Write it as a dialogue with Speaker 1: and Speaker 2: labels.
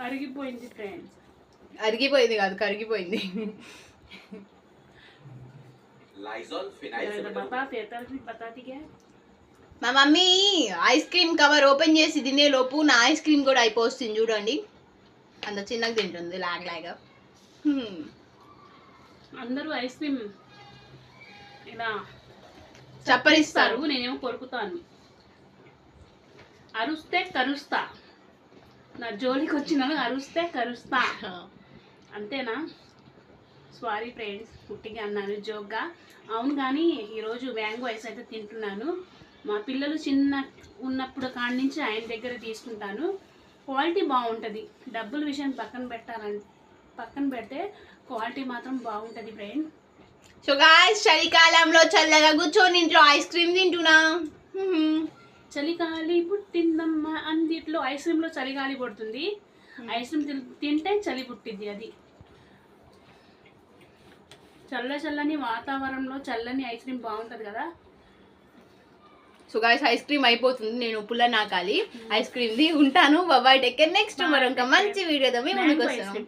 Speaker 1: అరిగిపోయింది
Speaker 2: అరిగిపోయింది కాదు కరిగిపోయింది. మా mummy ice cream cover open చేసి తినే లోపు నా ఐస్ క్రీమ్ కూడా అయిపోతుంది చూడండి. అంత చిన్నగా తింటుంది లాగ్ లాగా
Speaker 1: అందరూ ఐస్ క్రీమ్ ఇలా
Speaker 2: చప్పరిస్తారు
Speaker 1: నేనేమో కొరుకుతాను. అరుస్తే కరుస్తా. నా జోలికి వచ్చిన అరుస్తే కరుస్తా. అంతేనా? సారీ ఫ్రెండ్స్ పుట్టిగా అన్నాను జోక్గా. అవును కానీ ఈరోజు మ్యాంగో ఐస్ అయితే తింటున్నాను. మా పిల్లలు చిన్న ఉన్నప్పుడు కాడి నుంచి ఆయన దగ్గర తీసుకుంటాను. క్వాలిటీ బాగుంటుంది. డబ్బుల విషయం పక్కన పెట్టాలని పక్కన పెడితే క్వాలిటీ మాత్రం బాగుంటుంది ఫ్రెండ్
Speaker 2: సో గాయస్ చలికాలంలో చల్లగా కూర్చొని ఇంట్లో ఐస్ క్రీమ్ తింటున్నా.
Speaker 1: చలిగాలి పుట్టిందమ్మ అందిట్లో ఐస్ క్రీమ్లో చలిగాలి పుడుతుంది ఐస్ క్రీమ్ తింటే చలి పుట్టింది అది. చల్ల చల్లని వాతావరణంలో చల్లని ఐస్ క్రీమ్ బాగుంటుంది కదా.
Speaker 2: సో గాయస్ ఐస్ క్రీమ్ అయిపోతుంది. నేను పుల్ల నాకాలి. ఐస్ క్రీమ్ ది ఉంటాను బాబాయ్ టెక్ నెక్స్ట్ మరొక మంచి వీడియోతో మేము ముందుకు
Speaker 1: Mango ice
Speaker 2: వస్తాం.
Speaker 1: cream.